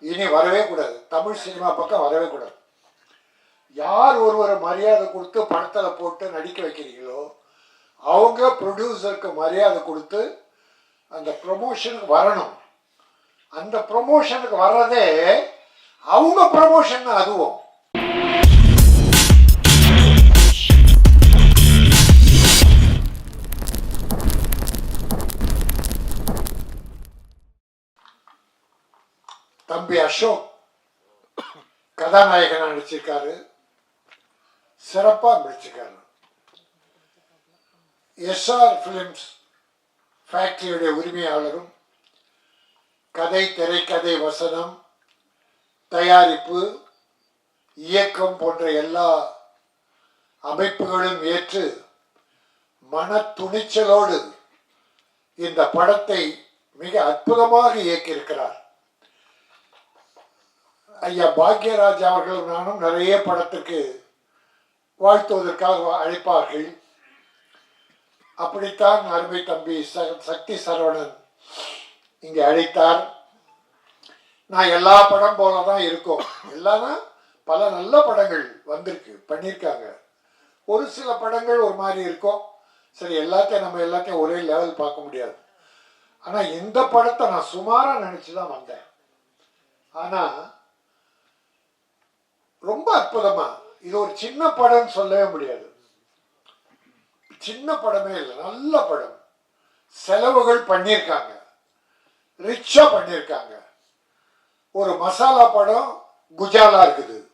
இனி வரவே கூடாது. தமிழ் சினிமா பக்கம் வரவே கூடாது. யார் ஒருவரை மரியாதை கொடுத்து படத்தில் போட்டு நடிக்க வைக்கிறீங்களோ அவங்க ப்ரொடியூசருக்கு மரியாதை கொடுத்து அந்த ப்ரொமோஷனுக்கு வரணும். அந்த ப்ரொமோஷனுக்கு வர்றதே அவங்க ப்ரொமோஷன் அதுவும். தம்பி அசோக் கதாநாயகனாக நடிச்சிருக்காரு. சிறப்பாக நடிச்சிருக்காரு. எஸ்ஆர் ஃபிலிம்ஸ் ஃபேக்டரியுடைய உரிமையாளரும் கதை திரைக்கதை வசனம் தயாரிப்பு இயக்கம் போன்ற எல்லா அமைப்புகளும் ஏற்று மன துணிச்சலோடு இந்த படத்தை மிக அற்புதமாக இயக்கியிருக்கிறார். ஐயா பாக்யராஜ் அவர்களும் நானும் நிறைய படத்துக்கு வாழ்த்துவதற்காக அழைப்பார்கள். அப்படித்தான் அருமை தம்பி ச- சக்தி சரவணன் இங்கே அழைத்தார். நான் எல்லா படம் போல தான் இருக்கும். எல்லாமே பல நல்ல படங்கள் வந்திருக்கு பண்ணியிருக்காங்க. ஒரு சில படங்கள் ஒரு மாதிரி இருக்கும். சரி எல்லாத்தையும் நம்ம எல்லாத்தையும் ஒரே லெவல் பார்க்க முடியாது. ஆனால் இந்த படத்தை நான் சுமாராக நினச்சி தான் வந்தேன். ஆனால் ரொம்ப அற்புதமா. இது ஒரு சின்ன படம்னு சொல்லவே முடியாது. சின்ன படமே இல்லை நல்ல படம். செலவுகள் பண்ணியிருக்காங்க ரிச்சா பண்ணியிருக்காங்க ஒரு மசாலா படம் குஜாலா இருக்குது.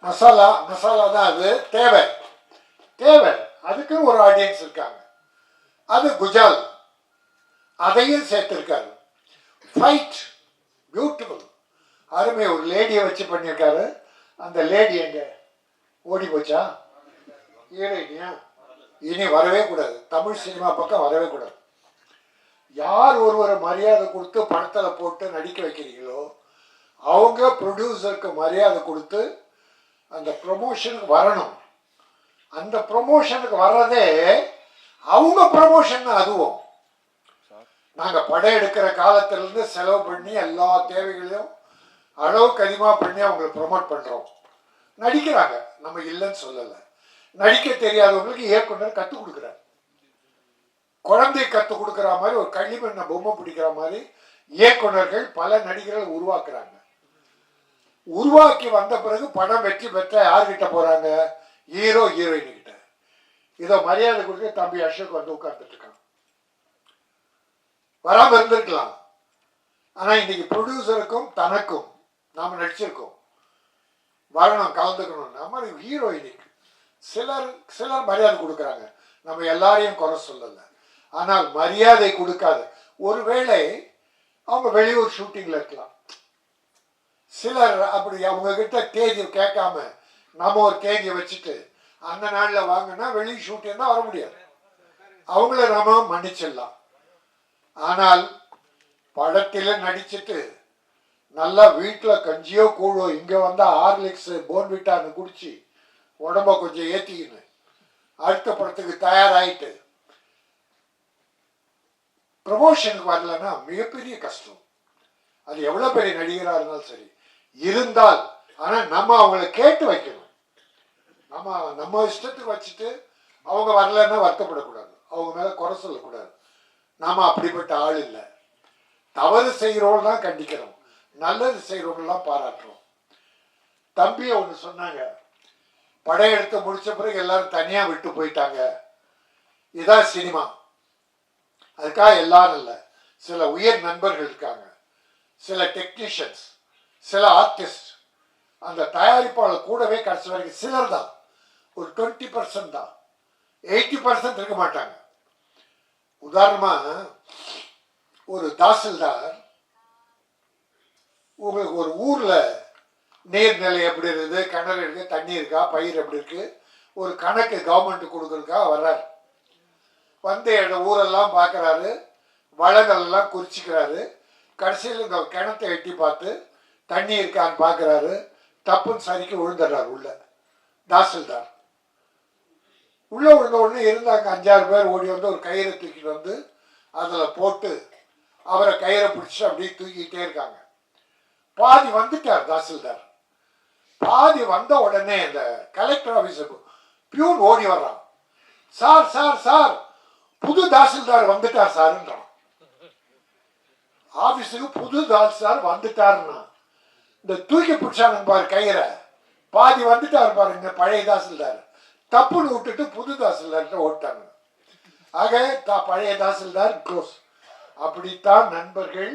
மசாலா மசாலா தான் அது. தேவை. தேவை. அதுக்குன்னு ஒரு ஆடியன்ஸ் இருக்காங்க. அது குஜால். அதையும் சேர்த்திருக்காரு. ஃபைட் பியூட்டிஃபுல் அருமை ஒரு லேடியை வச்சு பண்ணியிருக்காரு. அந்த லேடி எங்க? ஓடி போச்சா? ஹீரோயினியா இனி வரவே கூடாது. தமிழ் சினிமா பக்கம் வரவே கூடாது. யார் ஒருவரை மரியாதை கொடுத்து படத்தில் போட்டு நடிக்க வைக்கிறீங்களோ அவங்க ப்ரொடியூசருக்கு மரியாதை கொடுத்து அந்த ப்ரொமோஷனுக்கு வரணும். அந்த ப்ரொமோஷனுக்கு வர்றதே அவங்க ப்ரொமோஷன் அதுவும். நாங்கள் படம் எடுக்கிற காலத்திலேருந்து செலவு பண்ணி எல்லா தேவைகளையும் அளவுக்கு அதிகமாக பண்ணி அவங்களை ப்ரொமோட் பண்ணுறோம் நடிக்கிறாங்க. நம்ம இல்லைன்னு சொல்லலை. நடிக்க தெரியாதவங்களுக்கு இயக்குனர் கற்றுக் கொடுக்குறாரு. குழந்தை கற்றுக் கொடுக்குற மாதிரி ஒரு களிமண்ணை பொம்மை பிடிக்கிற மாதிரி இயக்குனர்கள் பல நடிகர்கள் உருவாக்குறாங்க. உருவாக்கி வந்த பிறகு படம் வெற்றி பெற்ற யார்கிட்ட போறாங்க? ஹீரோ ஹீரோயின் கிட்ட இதோ மரியாதை கொடுத்து தம்பி அசோக் வந்து உட்கார்ந்துட்டு இருக்கான். வராம இருந்திருக்கலாம். ஆனா இன்னைக்கு ப்ரொடியூசருக்கும் தனக்கும் நாம் நடிச்சிருக்கோம். வரணும் கலந்துக்கணும். நம்ம ஹீரோயினுக்கு சிலர் சிலர் மரியாதை கொடுக்குறாங்க. நம்ம எல்லாரையும் குறை சொல்லலை. ஆனால் மரியாதை கொடுக்காது. ஒருவேளை அவங்க வெளியூர் ஷூட்டிங்கில் இருக்கலாம். சிலர் அப்படி அவங்க கிட்ட தேதி கேட்காம நம்ம ஒரு தேதியை வச்சுட்டு அந்த நாளில் வாங்கினா வெளி ஷூட்டிங் தான் வர முடியாது. அவங்கள நாம மன்னிச்சிடலாம். ஆனால் படத்தில் நடிச்சுட்டு நல்லா வீட்டில் கஞ்சியோ கூழோ இங்கே வந்தால் ஹார்லிக்ஸ் போன்விட்டான்னு குடிச்சு உடம்ப கொஞ்சம் ஏற்றிக்கின்னு அடுத்த படத்துக்கு தயாராகிட்டு ப்ரமோஷனுக்கு வரலன்னா மிகப்பெரிய கஷ்டம். அது எவ்வளோ பெரிய நடிகராக இருந்தாலும் சரி. இருந்தால் ஆனால் நம்ம அவங்கள கேட்டு வைக்கணும். நம்ம நம்ம இஷ்டத்துக்கு வச்சுட்டு அவங்க வரலன்னா வருத்தப்படக்கூடாது. அவங்க மேலே குறை சொல்லக்கூடாது. நாம் அப்படிப்பட்ட ஆள் இல்லை. தவறு செய்கிறோம் தான் கண்டிக்கிறோம் நல்லது செய்கிறவங்களாம் பாராட்டுறோம். தம்பியை ஒன்று சொன்னாங்க படையெடுத்து முடித்த பிறகு எல்லாரும் தனியாக விட்டு போயிட்டாங்க. இதான் சினிமா. அதுக்காக எல்லாரும் இல்லை சில உயர் நண்பர்கள் இருக்காங்க. சில டெக்னீஷியன்ஸ் சில ஆர்டிஸ்ட் அந்த தயாரிப்பாளர் கூடவே கடைசி வரைக்கும் சிலர் தான். ஒரு டுவெண்ட்டி பர்சன்ட் தான். எயிட்டி பர்சன்ட் இருக்க மாட்டாங்க. உதாரணமாக ஒரு தாசில்தார் உங்களுக்கு ஒரு ஊரில் நீர்நிலை எப்படி இருக்குது கிணறு இருக்கு தண்ணி இருக்கா பயிர் எப்படி இருக்கு ஒரு கணக்கு கவர்மெண்ட் கொடுக்குறதுக்காக வர்றார். வந்து என்னோட ஊரெல்லாம் பார்க்குறாரு வளங்கள் எல்லாம் குறிச்சிக்கிறாரு கடைசியில் இந்த கிணத்தை எட்டி பார்த்து தண்ணி இருக்கான்னு பார்க்குறாரு தப்புன்னு சரிக்கு விழுந்துடுறார் உள்ள தாசில்தார். உள்ள விழுந்த உடனே இருந்தாங்க அஞ்சாறு பேர் ஓடி வந்து ஒரு கயிறை தூக்கிட்டு வந்து அதில் போட்டு அவரை கயிறை பிடிச்சி அப்படியே தூக்கிக்கிட்டே இருக்காங்க. பாதி வந்துட்டார் தாசில்தார். பாதி வந்த உடனே இந்த கலெக்டர் ஆபீஸுக்கு பியூன் ஓடி வர்றான். சார் சார் சார் புது தாசில்தார் வந்துட்டார் சார்ன்றான். ஆபீஸுக்கு புது தாசில்தார் வந்துட்டாருன்னா இந்த தூக்கி பிடிச்சானுங்க பாரு கயிறை. பாதி வந்துட்டார் பாருங்க பழைய தாசில்தார். தப்புன்னு விட்டுட்டு புது தாசில்தார்கிட்ட ஓட்டாங்க. ஆக தா பழைய தாசில்தார் க்ளோஸ் அப்படித்தான் நண்பர்கள்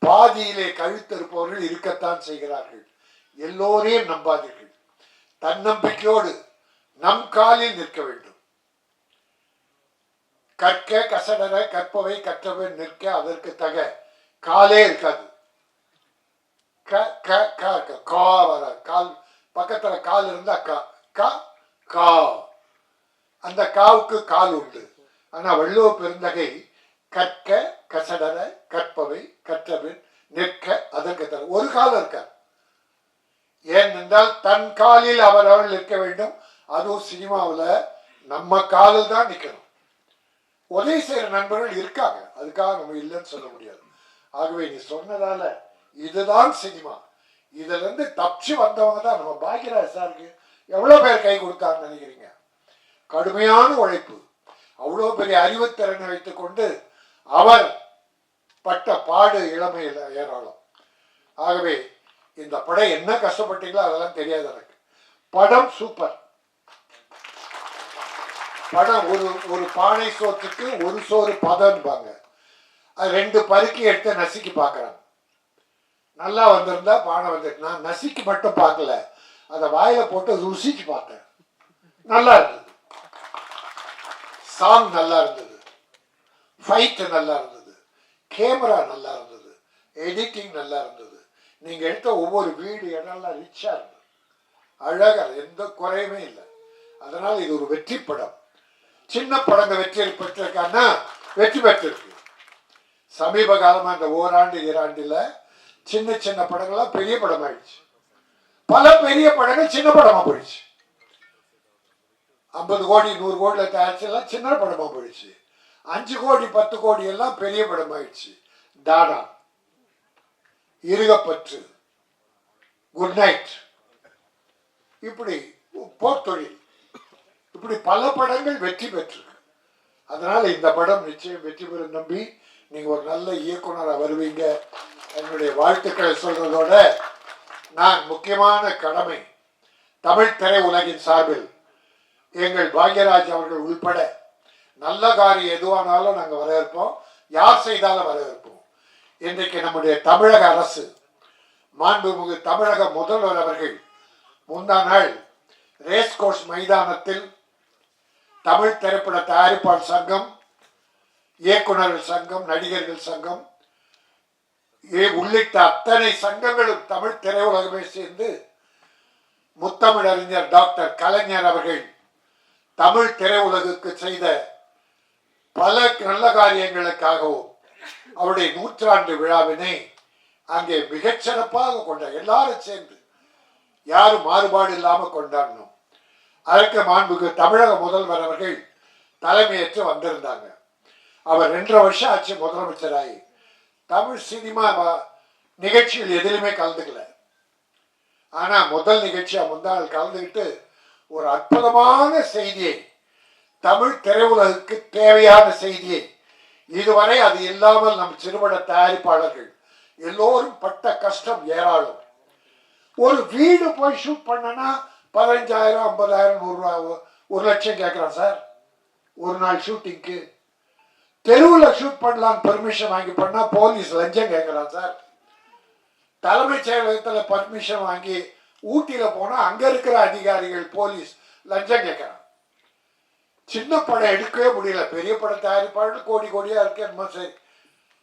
பாதியிலே கழுத்திருப்பவர்கள் இருக்கத்தான் செய்கிறார்கள். எல்லோரையும் நம்பாதீர்கள். தன்னம்பிக்கையோடு நம் காலில் நிற்க வேண்டும். கற்க கசடர கற்பவை கற்றவை நிற்க அதற்கு தக காலே இருக்காது. க க க க, கா வர கால் பக்கத்துல கால் இருந்தா க க கா. அந்த காவுக்கு கால் உண்டு. ஆனா வள்ளுவ பெருந்தகை கற்க கசடர கற்பவை கற்றபின் நிற்க அதற்கு தர ஒரு காலம் இருக்கார். ஏனென்றால் தன் காலில் அவரவர்கள் நிற்க வேண்டும். அதுவும் சினிமாவில் நம்ம காலில் தான் நிற்கணும். உதவி செய்கிற நண்பர்கள் இருக்காங்க. அதுக்காக நம்ம இல்லைன்னு சொல்ல முடியாது. ஆகவே நீ சொன்னதால இதுதான் சினிமா. இதுல இருந்து தப்பிச்சு வந்தவங்க தான். நம்ம பாக்யராஜ் சாருக்கு எவ்வளோ பேர் கை கொடுத்தாருன்னு நினைக்கிறீங்க? கடுமையான உழைப்பு. அவ்வளோ பெரிய அறிவுத்திறனை வைத்துக்கொண்டு அவர் பட்ட பாடு இளமையில் ஏராளம். ஆகவே இந்த படம் என்ன கஷ்டப்பட்டீங்களோ அதெல்லாம் தெரியாது எனக்கு. படம் சூப்பர். படம் ஒரு ஒரு பானை சோத்துக்கு ஒரு சோறு பதம்பாங்க. அது ரெண்டு பருக்கி எடுத்து நசுக்கி பார்க்குறாங்க நல்லா வந்திருந்தா பானை வந்துட்டு நான் நசுக்கி மட்டும் பார்க்கல அதை வாயில போட்டு ருசிச்சு பார்த்தேன். நல்லா இருந்தது. சாங் நல்லா இருந்தது. ஃபைட்டு நல்லா இருந்தது. கேமரா நல்லா இருந்தது. எடிட்டிங் நல்லா இருந்தது. நீங்கள் எடுத்த ஒவ்வொரு வீடு இடம்லாம் ரிச்சாக இருந்தது. அழகாக எந்த குறையுமே இல்லை. அதனால் இது ஒரு வெற்றி படம். சின்ன படங்க வெற்றி பெற்றிருக்கான்னா வெற்றி பெற்றிருக்கு. சமீப காலமாக இந்த ஓராண்டு இராண்டில் சின்ன சின்ன படங்கள்லாம் பெரிய படம் ஆயிடுச்சு பல பெரிய படங்கள் சின்ன படமாக போயிடுச்சு. ஐம்பது கோடி நூறு கோடியில் தயாரிச்செல்லாம் சின்ன படமாக போயிடுச்சு. அஞ்சு கோடி பத்து கோடி எல்லாம் பெரிய படம் ஆயிடுச்சு தாடா. இருகப்பற்று. குட் நைட் இப்படி போர்த்தொழில். இப்படி பல படங்கள் வெற்றி பெற்றிருக்கு. அதனால இந்த படம் நிச்சயம் வெற்றி பெறும் நம்பி நீங்க ஒரு நல்ல இயக்குனராக வருவீங்க. என்னுடைய வாழ்த்துக்களை சொல்றதோட நான் முக்கியமான கடமை தமிழ் திரை உலகின் சார்பில் எங்கள் பாக்யராஜ் அவர்கள் உள்பட நல்ல காரியம் எதுவானாலும் நாங்கள் வரவேற்போம். யார் செய்தாலும் வரவேற்போம். இன்றைக்கு நம்முடைய தமிழக அரசு மாண்புமிகு தமிழக முதல்வர் அவர்கள் முந்தா நாள் ரேஸ் கோர்ஸ் மைதானத்தில் தமிழ் திரைப்பட தயாரிப்பாளர் சங்கம் இயக்குநர்கள் சங்கம் நடிகர்கள் சங்கம் ஏ- உள்ளிட்ட அத்தனை சங்கங்களும் தமிழ் திரையுலகமே சேர்ந்து முத்தமிழறிஞர் டாக்டர் கலைஞர் அவர்கள் தமிழ் திரையுலகுக்கு செய்த பல நல்ல காரியங்களுக்காகவும் அவருடைய நூற்றாண்டு விழாவினை அங்கே மிகச்சிறப்பாக கொண்டார் கொண்ட எல்லாரும் சேர்ந்து யாரும் மாறுபாடு இல்லாமல் கொண்டாடணும் அதற்கு மாண்புக்கு தமிழக முதல்வர் அவர்கள் தலைமையேற்று வந்திருந்தாங்க. அவர் ரெண்டரை வருஷம் ஆச்சு முதலமைச்சராகி. தமிழ் சினிமா நிகழ்ச்சியில் எதிலுமே கலந்துக்கல. ஆனா முதல் நிகழ்ச்சியா முந்தாள் கலந்துக்கிட்டு ஒரு அற்புதமான செய்தியை தமிழ் திரையுலகுக்கு தேவையான செய்தியை. இதுவரை அது இல்லாமல் நம் சிறுபட தயாரிப்பாளர்கள் எல்லோரும் பட்ட கஷ்டம் ஏராளம். ஒரு வீடு போய் ஷூட் பண்ணனா பதினஞ்சாயிரம் ஐம்பதாயிரம் நூறுரூவா ஒரு லட்சம் கேட்குறான் சார். ஒரு நாள் ஷூட்டிங்க்கு தெருவில் ஷூட் பண்ணலாம் பெர்மிஷன் வாங்கி பண்ணா போலீஸ் லஞ்சம் கேட்குறான் சார். தலைமைச் செயலகத்தில் பர்மிஷன் வாங்கி ஊட்டியில் போனால் அங்கே இருக்கிற அதிகாரிகள் போலீஸ் லஞ்சம் கேட்குறான். சின்ன படம் எடுக்கவே முடியல. பெரிய படம் தயாரிப்பாளர்கள் கோடி கோடியாக இருக்கு என்னமோ சரி.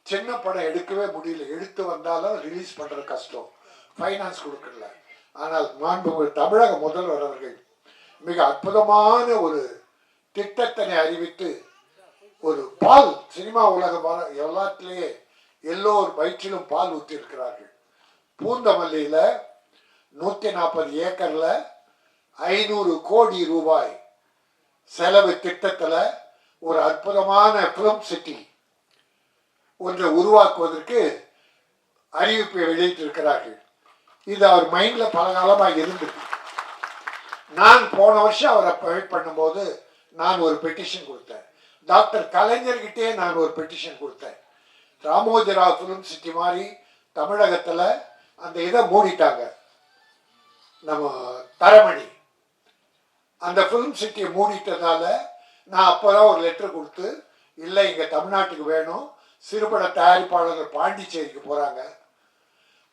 சின்ன படம் எடுக்கவே முடியல. எடுத்து வந்தாலும் ரிலீஸ் பண்ணுற கஷ்டம். ஃபைனான்ஸ் கொடுக்கல. ஆனால் மாண்புமிகு தமிழக முதல்வர் அவர்கள் மிக அற்புதமான ஒரு திட்டத்தினை அறிவித்து ஒரு பால் சினிமா உலகம் எல்லாத்திலேயே எல்லோர் வயிற்றிலும் பால் ஊற்றிருக்கிறார்கள் பூந்தமல்லியில் நூற்றி நாற்பது ஏக்கரில் ஐநூறு கோடி ரூபாய் செலவு திட்டத்தில் ஒரு அற்புதமான ஃபிலிம் சிட்டி ஒன்றை உருவாக்குவதற்கு அறிவிப்பை வெளியிட்டிருக்கிறார்கள். இது அவர் மைண்டில் பல காலமாக இருந்தது. நான் போன வருஷம் அவரை ப்ரொவைட் பண்ணும்போது நான் ஒரு பெட்டிஷன் கொடுத்தேன். டாக்டர் கலைஞர்கிட்டயே நான் ஒரு பெட்டிஷன் கொடுத்தேன். ராமோஜிராவ் ஃபிலிம் சிட்டி மாதிரி தமிழகத்தில் அந்த இதை மூடிட்டாங்க. நம்ம தரமணி. அந்த ஃபிலிம் சிட்டியை மூடிட்டதால நான் அப்போ தான் ஒரு லெட்டர் கொடுத்து இல்லை இங்கே தமிழ்நாட்டுக்கு வேணும். சிறுபட தயாரிப்பாளர்கள் பாண்டிச்சேரிக்கு போகிறாங்க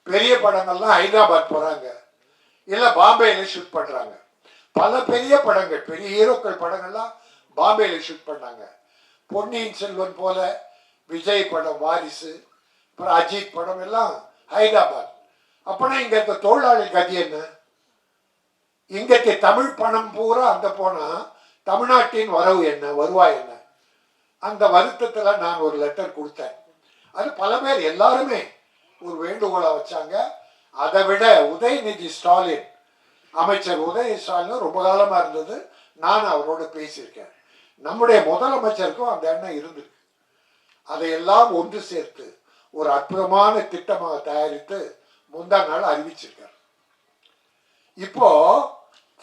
பெரிய படங்கள்லாம் ஹைதராபாத் போகிறாங்க இல்லை பாம்பேயில் ஷூட் பண்ணுறாங்க பல பெரிய படங்கள் பெரிய ஹீரோக்கள் படங்கள்லாம் பாம்பேயில் ஷூட் பண்ணாங்க. பொன்னியின் செல்வன் போல விஜய் படம் வாரிசு அப்புறம் அஜித் படம் எல்லாம் ஹைதராபாத். அப்போனா இங்கே இருக்க தொழிலாளி கதி என்ன? இங்கே தமிழ் பணம் பூரா அந்த போனா தமிழ்நாட்டின் வரவு என்ன வருவாய் என்ன? அந்த வருத்தத்தில் நான் ஒரு லெட்டர் கொடுத்தேன். அது பல பேர் எல்லாருமே ஒரு வேண்டுகோளை வச்சாங்க. அதை விட உதயநிதி ஸ்டாலின் அமைச்சர் உதய ஸ்டாலின் ரொம்ப காலமாக இருந்தது. நான் அவரோட பேசியிருக்கேன். நம்முடைய முதலமைச்சருக்கும் அந்த எண்ணம் இருந்திருக்கு. அதையெல்லாம் ஒன்று சேர்த்து ஒரு அற்புதமான திட்டமாக தயாரித்து முந்தா நாள் அறிவிச்சிருக்கார். இப்போ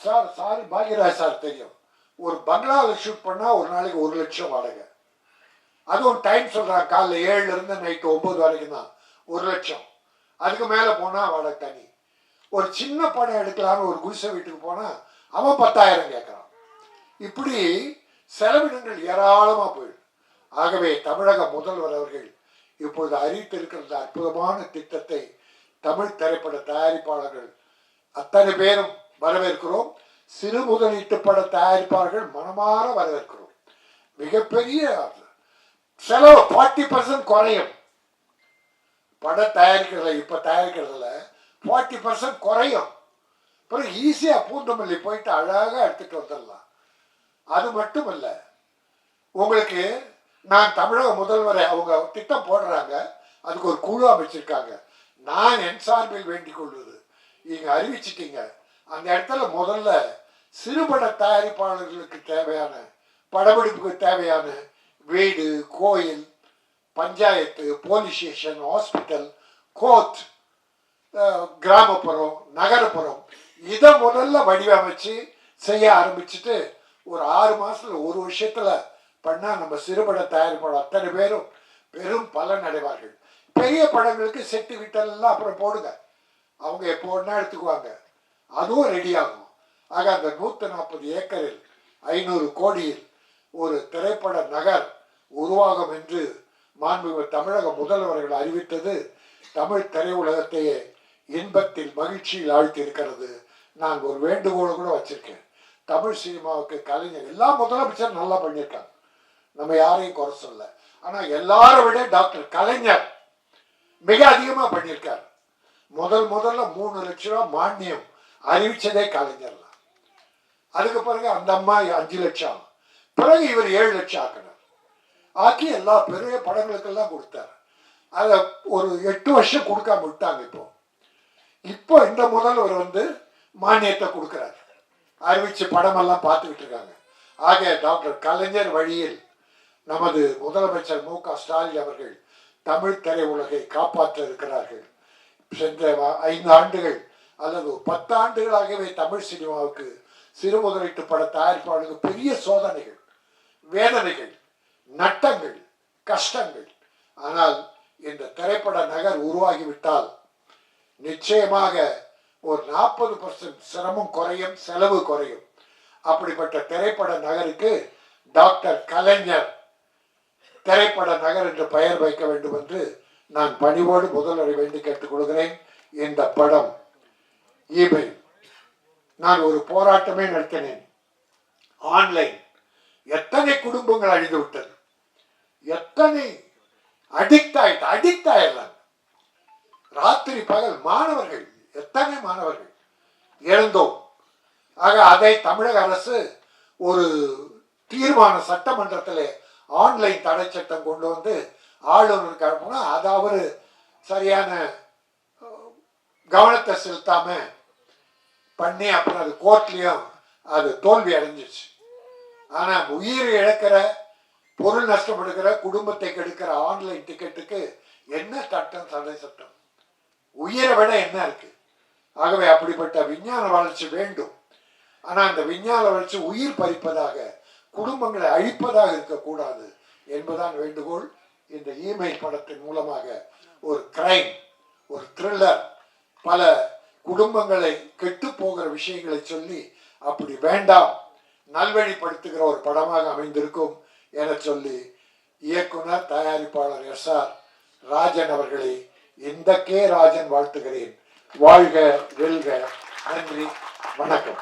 சார் சாரி பாக்யராஜ் சார் தெரியும். ஒரு பங்களாவில் ஷூட் பண்ணால் ஒரு நாளைக்கு ஒரு லட்சம் வாடகை. அதுவும் டைம் சொல்கிறாங்க காலைல ஏழுல இருந்து நைட்டு ஒம்பது வரைக்கும் தான். ஒரு லட்சம். அதுக்கு மேலே போனால் வாடகை தனி. ஒரு சின்ன படம் எடுக்கலான்னு ஒரு குடிசை வீட்டுக்கு போனால் அவன் பத்தாயிரம் கேட்குறான். இப்படி செலவினங்கள் ஏராளமாக போயிடும் ஆகவே தமிழக முதல்வர் அவர்கள் இப்பொழுது அறிவித்திருக்கிற அற்புதமான திட்டத்தை தமிழ் திரைப்பட தயாரிப்பாளர்கள் அத்தனை பேரும் வரவேற்கிறோம். சிறு முதலீட்டு பட தயாரிப்பாளர்கள் மனமாற வரவேற்கிறோம். மிகப்பெரிய செலவு ஃபார்ட்டி பர்சன்ட் குறையும். பட தயாரிக்கிறதுல இப்போ தயாரிக்கிறதுல ஃபார்ட்டி பர்சன்ட் குறையும். அப்புறம் ஈஸியாக பூந்தமல்லி போயிட்டு அழகாக எடுத்துகிட்டு வந்துடலாம். அது மட்டும் இல்லை உங்களுக்கு நான் தமிழக முதல்வரை அவங்க திட்டம் போடுறாங்க. அதுக்கு ஒரு குழு அமைச்சிருக்காங்க. நான் என் சார்பில் வேண்டிக் கொள்வது நீங்க அறிவிச்சிட்டீங்க அந்த இடத்துல முதல்ல சிறுபட தயாரிப்பாளர்களுக்கு தேவையான படப்பிடிப்புக்கு தேவையான வீடு கோயில் panchayat police station hospital court கிராமப்புறம் நகரப்புறம் இதை முதல்ல வடிவமைச்சு செய்ய ஆரம்பிச்சுட்டு ஒரு ஆறு மாசத்துல ஒரு வருஷத்துல பண்ணா நம்ம சிறுபட தயாரிப்பாளர் அத்தனை பேரும் பெரும் பலன் அடைவார்கள். பெரிய படங்களுக்கு செட்டு கிட்டெல்லாம் அப்புறம் போடுங்க. அவங்க எப்போ ஒன்றா எடுத்துக்குவாங்க? அதுவும் ரெடி ஆகும். ஆக அந்த நூற்றி நாற்பது ஏக்கரில் ஐநூறு கோடியில் ஒரு திரைப்பட நகர் உருவாகும் என்று மாண்புமிகு தமிழக முதல்வர்கள் அறிவித்தது தமிழ் திரையுலகத்தையே இன்பத்தில் மகிழ்ச்சியில் ஆழ்த்தியிருக்கிறது. நான் ஒரு வேண்டுகோள் கூட வச்சிருக்கேன். தமிழ் சினிமாவுக்கு கலைஞர் எல்லா முதலமைச்சரும் நல்லா பண்ணியிருக்காங்க. நம்ம யாரையும் குறை சொல்ல ஆனால் எல்லாரை விட டாக்டர் கலைஞர் மிக அதிகமாக பண்ணியிருக்காரு. முதல் முதல்ல மூணு லட்ச ரூபா மானியம் அறிவிச்சதே கலைஞர்லாம் அதுக்கு பிறகு அந்த அம்மா அஞ்சு லட்சம் பிறகு இவர் ஏழு லட்சம் ஆக்கினார். ஆக்கி எல்லா பெரிய படங்களுக்கெல்லாம் கொடுத்தாரு. அதை ஒரு எட்டு வருஷம் கொடுக்காம விட்டாங்க இப்போ. இப்போ இந்த முதல்வர் வந்து மானியத்தை கொடுக்குறாரு. அறிவிச்சு படமெல்லாம் பார்த்துக்கிட்டு இருக்காங்க. ஆக டாக்டர் கலைஞர் வழியில் நமது முதலமைச்சர் மு க ஸ்டாலின் அவர்கள் தமிழ் திரையுலகை காப்பாற்ற இருக்கிறார்கள். சென்ற ஐந்து ஆண்டுகள் அல்லது பத்தாண்டுகளாகவே தமிழ் சினிமாவுக்கு சிறு முதலீட்டு பட தயாரிப்பாளருக்கு பெரிய சோதனைகள் வேதனைகள் நட்டங்கள் கஷ்டங்கள். ஆனால் இந்த திரைப்பட நகர் உருவாகிவிட்டால் நிச்சயமாக ஒரு நாற்பது பர்சன்ட் சிரமம் குறையும் செலவு குறையும். அப்படிப்பட்ட திரைப்பட நகருக்கு டாக்டர் கலைஞர் திரைப்பட நகர் என்று பெயர் வைக்க வேண்டும் என்று நான் பணிவோடு முதல்வரை வேண்டி கேட்டுக்கொள்கிறேன். இந்த படம் இமெயில் நான் ஒரு போராட்டமே நடத்தினேன். ஆன்லைன். எத்தனை குடும்பங்கள் அழிந்து விட்டது. எத்தனை அடிக்ட் ஆயிட்டு அடிக்ட் ஆயிடலாம் ராத்திரி பகல் மாணவர்கள் எத்தனை மாணவர்கள் இழந்தோம் ஆக அதை தமிழக அரசு ஒரு தீர்மான சட்டமன்றத்தில் ஆன்லைன் தடை சட்டம் கொண்டு வந்து ஆளுநருக்கு அனுப்புனா அதை அவர் சரியான கவனத்தை செலுத்தாம பண்ணி அப்புறம் அது கோர்ட்லேயும் அது தோல்வி அடைஞ்சிச்சு ஆனால் உயிர் இழக்கிற பொருள் நஷ்டம் எடுக்கிற குடும்பத்தை கெடுக்கிற ஆன்லைன் டிக்கெட்டுக்கு என்ன சட்டம் தடை சட்டம்? உயிரை விட என்ன இருக்கு? ஆகவே அப்படிப்பட்ட விஞ்ஞான வளர்ச்சி வேண்டும். ஆனால் அந்த விஞ்ஞான வளர்ச்சி உயிர் பறிப்பதாக குடும்பங்களை அழிப்பதாக இருக்கக்கூடாது என்பதான் வேண்டுகோள். இந்த இமெயில் படத்தின் மூலமாக ஒரு கிரைம் ஒரு த்ரில்லர் பல குடும்பங்களை கெட்டு போகிற விஷயங்களை சொல்லி அப்படி வேண்டாம் நல்வழிப்படுத்துகிற ஒரு படமாக அமைந்திருக்கும் என சொல்லி இயக்குனர் தயாரிப்பாளர் எஸ் ஆர் ராஜன் அவர்களை இந்த கே ராஜன் வாழ்த்துகிறேன். வாழ்க வெல்க நன்றி வணக்கம்.